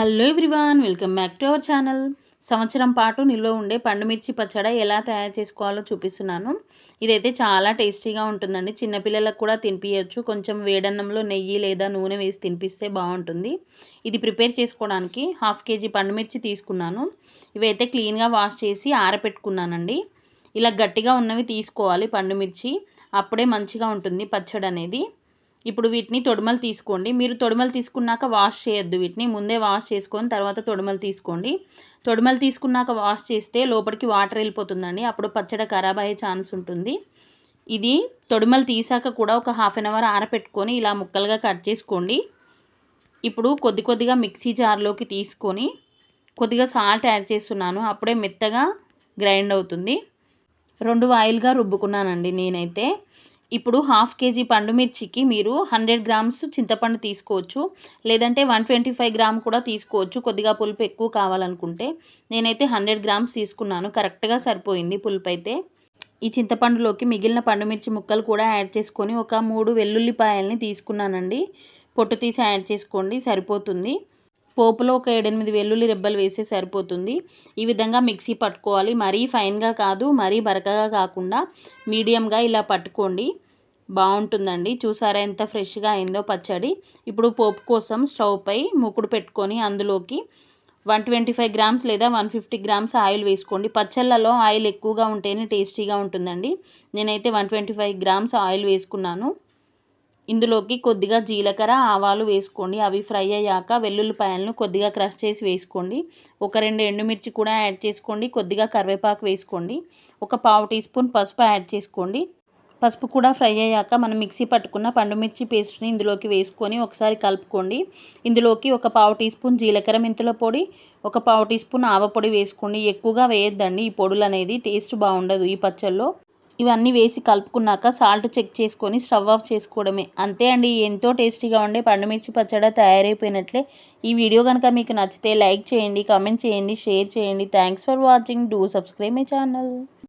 Hello everyone welcome back to our channel. సంవత్సరం పాటు నిల్వ ఉండే పండుమిర్చి పచ్చడి ఎలా తయారు చేసుకోవాలో చూపిస్తున్నాను. ఇదైతే చాలా టేస్టీగా ఉంటుందండి. చిన్నపిల్లలకు కూడా తినిపించచ్చు కొంచెం వేడన్నంలో నెయ్యి లేదా నూనె వేసి తినిపిస్తే బాగుంటుంది. ఇది ప్రిపేర్ చేసుకోవడానికి హాఫ్ కేజీ పండుమిర్చి తీసుకున్నాను. ఇవైతే క్లీన్గా వాష్ చేసి ఆరపెట్టుకున్నానండి. ఇలా గట్టిగా ఉన్నవి తీసుకోవాలి పండుమిర్చి. అప్పుడే మంచిగా ఉంటుంది పచ్చడి అనేది ఇప్పుడు వీటిని తొడుమలు తీసుకోండి. మీరు తొడుమలు తీసుకున్నాక వాష్ చేయొద్దు వీటిని. ముందే వాష్ చేసుకొని తర్వాత తొడుమలు తీసుకోండి. తొడుమలు తీసుకున్నాక వాష్ చేస్తే లోపలికి వాటర్ వెళ్ళిపోతుందండి. అప్పుడు పచ్చడి ఖరాబ్ అయ్యే ఛాన్స్ ఉంటుంది. ఇది తొడుమలు తీసాక కూడా ఒక హాఫ్ అన్ అవర్ ఆరపెట్టుకొని ఇలా ముక్కలుగా కట్ చేసుకోండి. ఇప్పుడు కొద్ది కొద్దిగా మిక్సీ జార్లోకి తీసుకొని కొద్దిగా సాల్ట్ యాడ్ చేస్తున్నాను. అప్పుడే మెత్తగా గ్రైండ్ అవుతుంది. రెండు వాయిల్గా రుబ్బుకున్నానండి నేనైతే. ఇప్పుడు హాఫ్ కేజీ పండు మిర్చికి మీరు హండ్రెడ్ గ్రామ్స్ చింతపండు తీసుకోవచ్చు లేదంటే వన్ ట్వంటీ ఫైవ్ గ్రామ్ కూడా తీసుకోవచ్చు కొద్దిగా పులుపు ఎక్కువ కావాలనుకుంటే. నేనైతే హండ్రెడ్ గ్రామ్స్ తీసుకున్నాను కరెక్ట్గా సరిపోయింది పులుపు అయితే ఈ చింతపండులోకి మిగిలిన పండుమిర్చి ముక్కలు కూడా యాడ్ చేసుకొని ఒక మూడు వెల్లుల్లిపాయల్ని తీసుకున్నానండి. పొట్టు తీసి యాడ్ చేసుకోండి సరిపోతుంది. పోపులో ఒక ఏడెనిమిది వెల్లుల్లి రెబ్బలు వేస్తే సరిపోతుంది. ఈ విధంగా మిక్సీ పట్టుకోవాలి. మరీ ఫైన్గా కాదు మరీ బరకగా కాకుండా మీడియంగా ఇలా పట్టుకోండి. బాగుంటుందండి. చూసారా ఎంత ఫ్రెష్గా అయిందో పచ్చడి. ఇప్పుడు పోపు కోసం స్టవ్ పై మూకుడు పెట్టుకొని అందులోకి వన్ ట్వంటీ ఫైవ్ గ్రామ్స్ లేదా వన్ ఫిఫ్టీ గ్రామ్స్ ఆయిల్ వేసుకోండి. పచ్చళ్ళలో ఆయిల్ ఎక్కువగా ఉంటేనే టేస్టీగా ఉంటుందండి. నేనైతే one twenty five grams oil వేసుకున్నాను. ఇందులోకి కొద్దిగా జీలకర్ర ఆవాలు వేసుకోండి. అవి ఫ్రై అయ్యాక వెల్లుల్లిపాయలను కొద్దిగా క్రష్ చేసి వేసుకోండి. ఒక రెండు ఎండుమిర్చి కూడా యాడ్ చేసుకోండి. కొద్దిగా కరివేపాకు వేసుకోండి. ఒక పావు టీ స్పూన్ పసుపు యాడ్ చేసుకోండి. పసుపు కూడా ఫ్రై అయ్యాక మనం మిక్సీ పట్టుకున్న పండుమిర్చి పేస్ట్ని ఇందులోకి వేసుకొని ఒకసారి కలుపుకోండి. ఇందులోకి ఒక పావు టీ స్పూన్ జీలకర్ర మెంతుల పొడి ఒక పావు టీ స్పూన్ ఆవ పొడి వేసుకోండి. ఎక్కువగా వేయొద్దండి. ఈ పొడులు అనేది టేస్ట్ బాగుండదు ఈ పచ్చల్లో ఇవన్నీ వేసి కలుపుకున్నాక సాల్ట్ చెక్ చేసుకొని స్టవ్ ఆఫ్ చేసుకోవడమే. అంతే అండి ఎంతో టేస్టీగా ఉండే పండుమిర్చి పచ్చడి తయారైపోయినట్లే. ఈ వీడియో కనుక మీకు నచ్చితే లైక్ చేయండి కామెంట్ చేయండి షేర్ చేయండి. Thanks for watching. Do subscribe my channel.